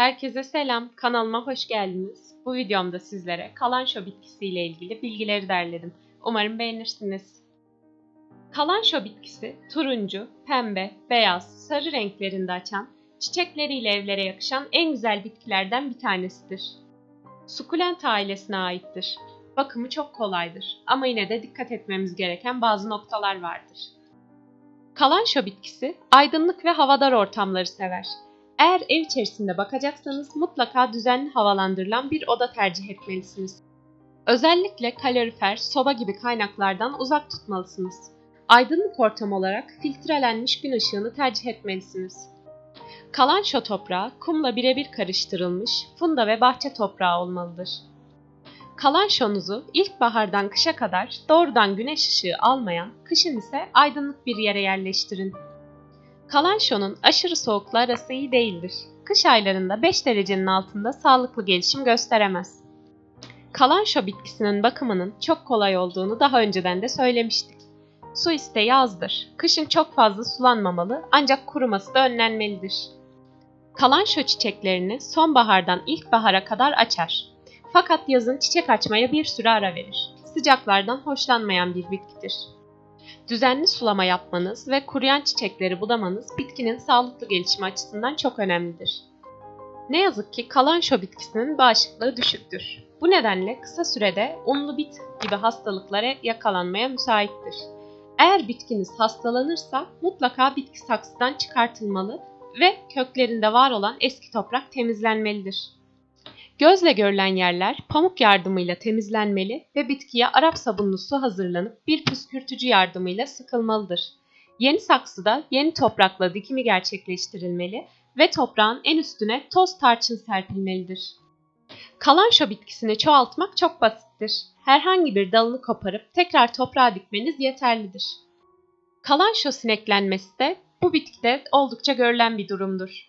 Herkese selam, kanalıma hoş geldiniz. Bu videomda sizlere kalanşo bitkisiyle ilgili bilgileri derledim. Umarım beğenirsiniz. Kalanşo bitkisi turuncu, pembe, beyaz, sarı renklerinde açan, çiçekleriyle evlere yakışan en güzel bitkilerden bir tanesidir. Sukulent ailesine aittir. Bakımı çok kolaydır ama yine de dikkat etmemiz gereken bazı noktalar vardır. Kalanşo bitkisi aydınlık ve havadar ortamları sever. Eğer ev içerisinde bakacaksanız mutlaka düzenli havalandırılan bir oda tercih etmelisiniz. Özellikle kalorifer, soba gibi kaynaklardan uzak tutmalısınız. Aydınlık ortam olarak filtrelenmiş gün ışığını tercih etmelisiniz. Kalanşo toprağı kumla birebir karıştırılmış funda ve bahçe toprağı olmalıdır. Kalanşonuzu ilkbahardan kışa kadar doğrudan güneş ışığı almayan, kışın ise aydınlık bir yere yerleştirin. Kalanşonun aşırı soğukla arası iyi değildir. Kış aylarında 5 derecenin altında sağlıklı gelişim gösteremez. Kalanşo bitkisinin bakımının çok kolay olduğunu daha önceden de söylemiştik. Su isteği azdır. Kışın çok fazla sulanmamalı ancak kuruması da önlenmelidir. Kalanşo çiçeklerini sonbahardan ilkbahara kadar açar. Fakat yazın çiçek açmaya bir süre ara verir. Sıcaklardan hoşlanmayan bir bitkidir. Düzenli sulama yapmanız ve kuruyan çiçekleri budamanız bitkinin sağlıklı gelişimi açısından çok önemlidir. Ne yazık ki kalanşo bitkisinin bağışıklığı düşüktür. Bu nedenle kısa sürede unlu bit gibi hastalıklara yakalanmaya müsaittir. Eğer bitkiniz hastalanırsa mutlaka bitki saksıdan çıkartılmalı ve köklerinde var olan eski toprak temizlenmelidir. Gözle görülen yerler pamuk yardımıyla temizlenmeli ve bitkiye Arap sabunlu su hazırlanıp bir püskürtücü yardımıyla sıkılmalıdır. Yeni saksıda yeni toprakla dikimi gerçekleştirilmeli ve toprağın en üstüne toz tarçın serpilmelidir. Kalanşo bitkisini çoğaltmak çok basittir. Herhangi bir dalını koparıp tekrar toprağa dikmeniz yeterlidir. Kalanşo sineklenmesi de bu bitkide oldukça görülen bir durumdur.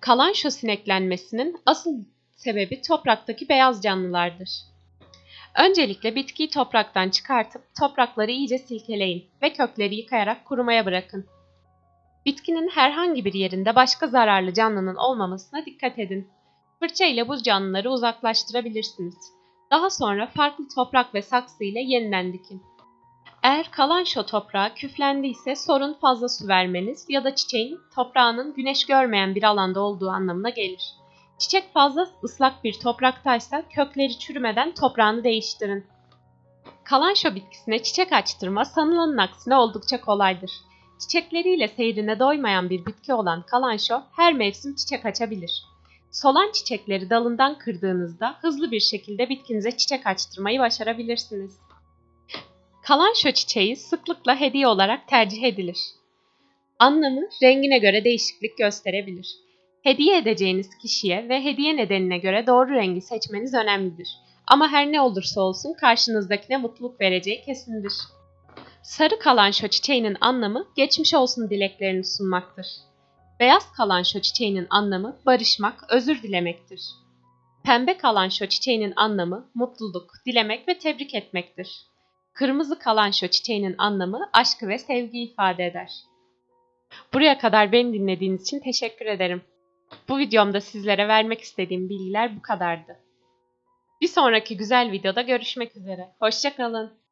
Kalanşo sineklenmesinin asıl sebebi topraktaki beyaz canlılardır. Öncelikle bitkiyi topraktan çıkartıp toprakları iyice silkeleyin ve kökleri yıkayarak kurumaya bırakın. Bitkinin herhangi bir yerinde başka zararlı canlının olmamasına dikkat edin. Fırça ile bu canlıları uzaklaştırabilirsiniz. Daha sonra farklı toprak ve saksı ile yeniden dikin. Eğer kalan şo toprağı küflendiyse sorun fazla su vermeniz ya da çiçeğin toprağının güneş görmeyen bir alanda olduğu anlamına gelir. Çiçek fazla ıslak bir topraktaysa kökleri çürümeden toprağını değiştirin. Kalanşo bitkisine çiçek açtırma sanılanın aksine oldukça kolaydır. Çiçekleriyle seyrine doymayan bir bitki olan kalanşo her mevsim çiçek açabilir. Solan çiçekleri dalından kırdığınızda hızlı bir şekilde bitkinize çiçek açtırmayı başarabilirsiniz. Kalanşo çiçeği sıklıkla hediye olarak tercih edilir. Anlamı rengine göre değişiklik gösterebilir. Hediye edeceğiniz kişiye ve hediye nedenine göre doğru rengi seçmeniz önemlidir. Ama her ne olursa olsun karşınızdakine mutluluk vereceği kesindir. Sarı kalanşo çiçeğinin anlamı geçmiş olsun dileklerini sunmaktır. Beyaz kalanşo çiçeğinin anlamı barışmak, özür dilemektir. Pembe kalanşo çiçeğinin anlamı mutluluk, dilemek ve tebrik etmektir. Kırmızı kalanşo çiçeğinin anlamı aşkı ve sevgi ifade eder. Buraya kadar beni dinlediğiniz için teşekkür ederim. Bu videomda sizlere vermek istediğim bilgiler bu kadardı. Bir sonraki güzel videoda görüşmek üzere. Hoşçakalın.